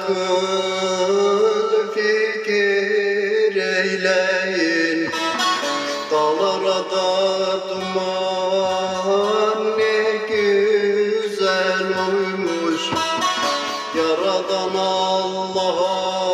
akıl fikir eyleyin. Dağlara da ne güzel Yaradan Allah'a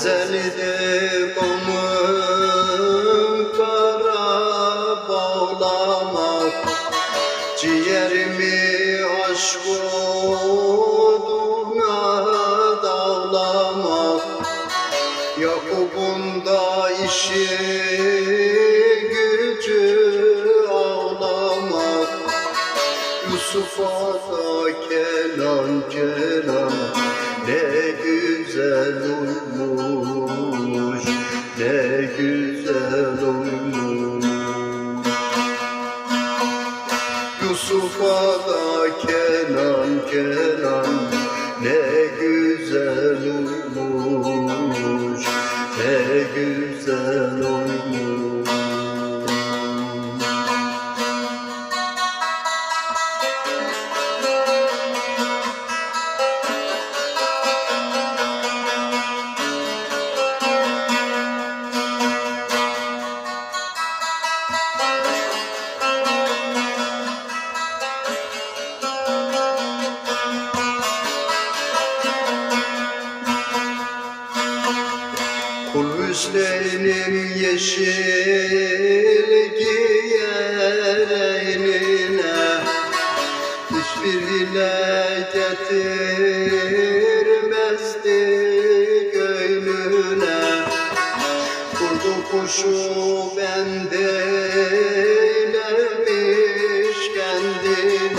Ezelide mamın kara bağlamak. Ciğerimi aşk oduna işi gücü ağlamak. Yusuf'a da kelam kelam güzel olmuş ne güzel olmuş. Yusuf'a da kelam kelam ne güzel olmuş Hüseyin'im yeşil giyer eline Hiçbir hile getirmezdi gönlüne Kurdu kuşu bendeylemiş kendine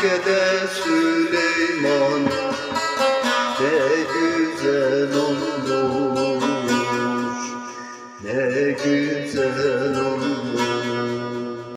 ülkede Süleyman